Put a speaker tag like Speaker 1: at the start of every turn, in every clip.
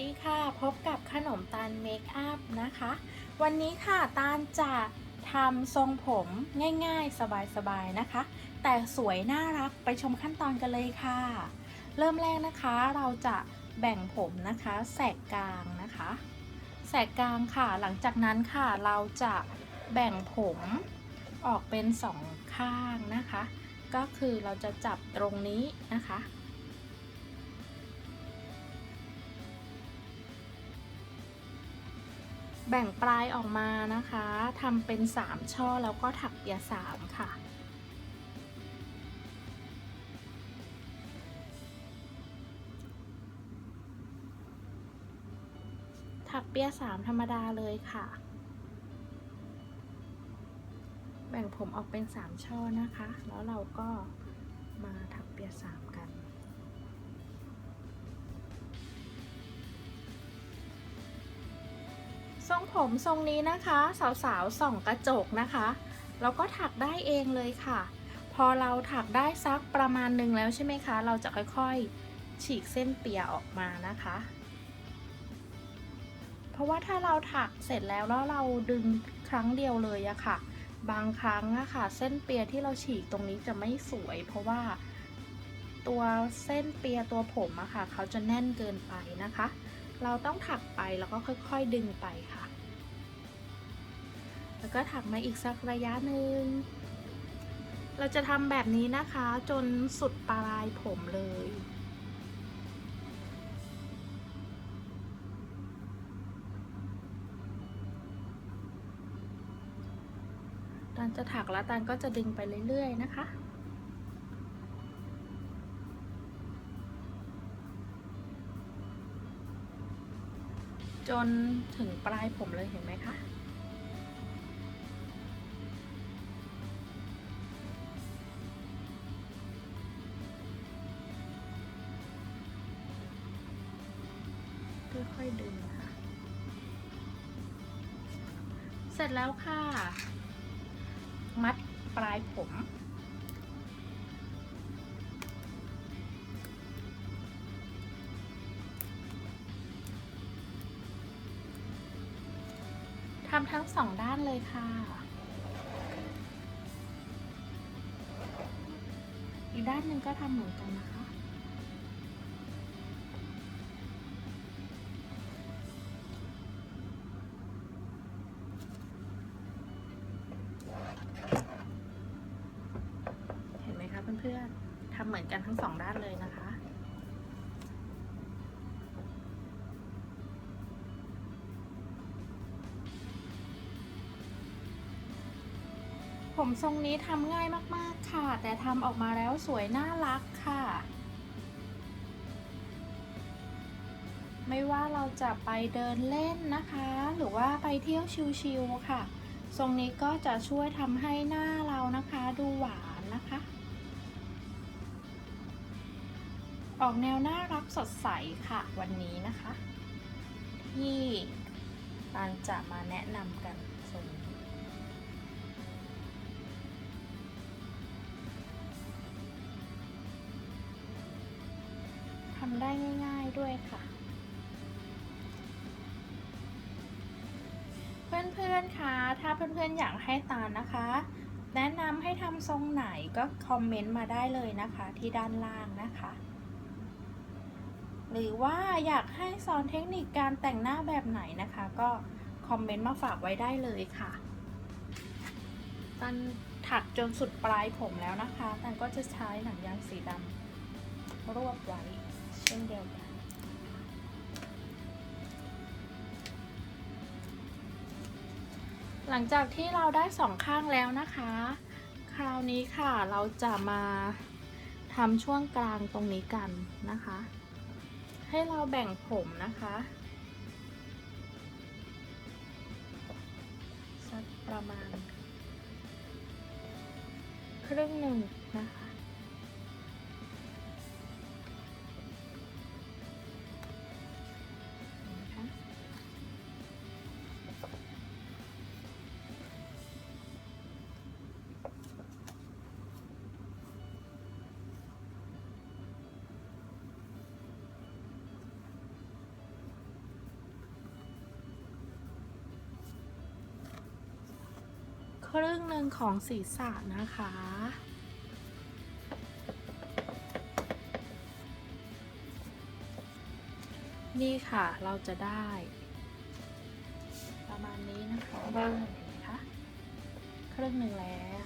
Speaker 1: ดีค่ะ พบกับขนมตาลเมคอัพนะคะ วันนี้ค่ะตาลจะทำทรงผมง่ายๆ สบายๆนะคะ แต่สวยน่ารักไปชมขั้นตอนกันเลยค่ะ เริ่มแรกนะคะเราจะแบ่งผมนะคะ แสกกลางนะคะ แสกกลางค่ะ หลังจากนั้นค่ะเราจะแบ่งผมออกเป็นสองข้างนะคะ ก็คือเราจะจับตรงนี้นะคะ แบ่งปลายออกมานะคะทำเป็น 3 ช่อแล้วก็ถักเปียสามค่ะ ถักเปียสามธรรมดาเลยค่ะ แบ่งผมออกเป็น 3 ช่อนะคะ แล้วเราก็มาถักเปียสาม ทรงผมทรงนี้นะคะ สาวๆส่องกระจกนะคะแล้วก็ถักได้เองเลยค่ะ พอเราถักได้สักประมาณหนึ่งแล้วใช่ไหมคะ เราจะค่อยๆฉีกเส้นเปียออกมานะคะ เพราะว่าถ้าเราถักเสร็จแล้วแล้วเราดึงครั้งเดียวเลยอะค่ะ บางครั้งอะค่ะ เส้นเปียที่เราฉีกตรงนี้จะไม่สวย เพราะว่าตัวเส้นเปียตัวผมอะค่ะ เขาจะแน่นเกินไปนะคะ เราต้องถักไปแล้วก็ค่อยๆดึงไปค่ะ แล้วก็ถักมาอีกสักระยะหนึ่ง เราจะทำแบบนี้นะคะจนสุดปลายผมเลยตันจะถักแล้วตันก็จะดึงไปเรื่อยๆนะคะ จนถึงปลายผมเลยเห็นไหมคะค่อยๆดึงค่ะ เสร็จแล้วค่ะ มัดปลายผม ทำทั้งสองด้านเลยค่ะ อีกด้านหนึ่งก็ทำเหมือนกันนะคะ เห็นไหมคะเพื่อนๆทำเหมือนกันทั้งสองด้านเลยนะคะ ผมทรงนี้ทำง่ายมากๆค่ะ แต่ทำออกมาแล้วสวยน่ารักค่ะ ไม่ว่าเราจะไปเดินเล่นนะคะ หรือว่าไปเที่ยวชิลๆค่ะ ทรงนี้ก็จะช่วยทำให้หน้าเรานะคะดูหวานนะคะ ออกแนวน่ารักสดใสค่ะวันนี้นะคะ ที่ตานจะมาแนะนำกัน ได้ง่าย ๆด้วยค่ะ เพื่อนๆคะถ้าเพื่อนๆอยากให้ตานะคะ แนะนำให้ทำทรงไหนก็คอมเมนต์มาได้เลยนะคะที่ด้านล่างนะคะ หรือว่าอยากให้สอนเทคนิคการแต่งหน้าแบบไหนนะคะ ก็คอมเมนต์มาฝากไว้ได้เลยค่ะตันถักจนสุดปลายผมแล้วนะคะตันก็จะใช้หนังยางสีดำรวบไว้ ช่นเดียวกัน หลังจากที่เราได้สองข้างแล้วนะคะ คราวนี้ค่ะเราจะมาทำช่วงกลางตรงนี้กันนะคะ ให้เราแบ่งผมนะคะสักประมาณครึ่งหนึ่งนะคะนะคะ ครึ่งหนึ่งของศีรษะนะคะ นี่ค่ะเราจะได้ ประมาณนี้นะคะเห็นไหมคะครึ่งหนึ่งแล้ว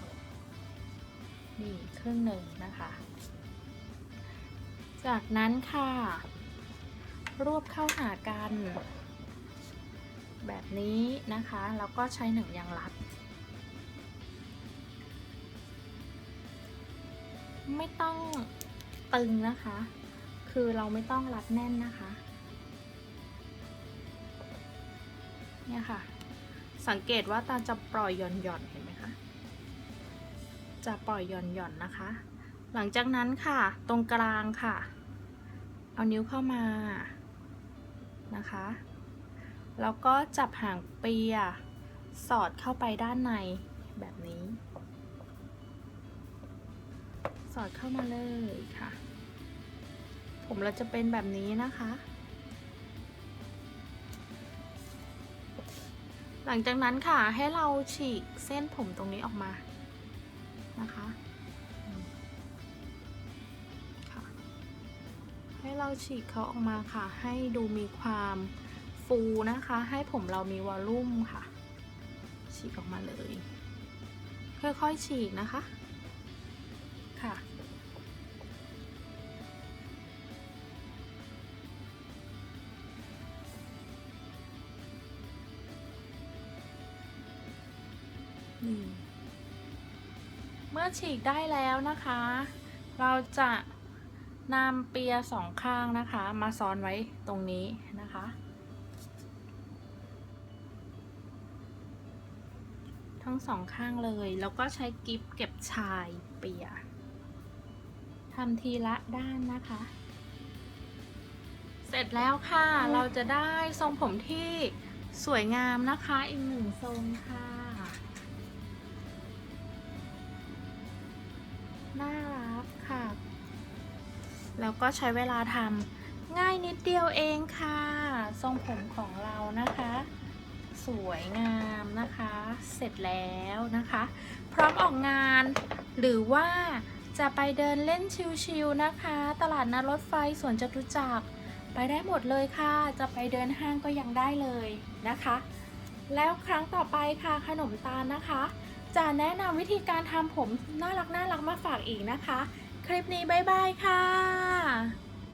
Speaker 1: นี่ครึ่งหนึ่งนะคะ จากนั้นค่ะ รวบเข้าหากัน แบบนี้นะคะ แล้วก็ใช้หนังยางรัด ไม่ต้องตึงนะคะ คือเราไม่ต้องรัดแน่นนะคะ เนี่ยค่ะ สังเกตว่าตาจะปล่อยหย่อนหย่อนเห็นไหมคะ จะปล่อยหย่อนหย่อนนะคะ หลังจากนั้นค่ะ ตรงกลางค่ะ เอานิ้วเข้ามานะคะ แล้วก็จับหางเปีย สอดเข้าไปด้านในแบบนี้ สอดเข้ามาเลยค่ะ ผมเราจะเป็นแบบนี้นะคะ หลังจากนั้นค่ะให้เราฉีกเส้นผมตรงนี้ออกมานะคะค่ะให้เราฉีกเขาออกมาค่ะ ให้ดูมีความฟูนะคะ ให้ผมเรามีวอลลุ่มค่ะ ฉีกออกมาเลย ค่อยๆฉีกนะคะ นี่เมื่อฉีกได้แล้วนะคะ เราจะนำเปียสองข้างนะคะ มาซ้อนไว้ตรงนี้นะคะ ทั้งสองข้างเลย แล้วก็ใช้กิฟเก็บชายเปียทำทีละด้านนะคะ เสร็จแล้วค่ะ เราจะได้ทรงผมที่สวยงามนะคะ อีกหนึ่งทรงค่ะ แล้วก็ใช้เวลาทำง่ายนิดเดียวเองค่ะ ทรงผมของเรานะคะ สวยงามนะคะ เสร็จแล้วนะคะ พร้อมออกงาน หรือว่าจะไปเดินเล่นชิลๆนะคะ ตลาดนัดรถไฟสวนจตุจักรไปได้หมดเลยค่ะ จะไปเดินห้างก็ยังได้เลยนะคะ แล้วครั้งต่อไปค่ะขนมตาลนะคะ จะแนะนำวิธีการทำผมน่ารักน่ารักมาฝากอีกนะคะ คลิปนี้บ๊ายบายค่ะ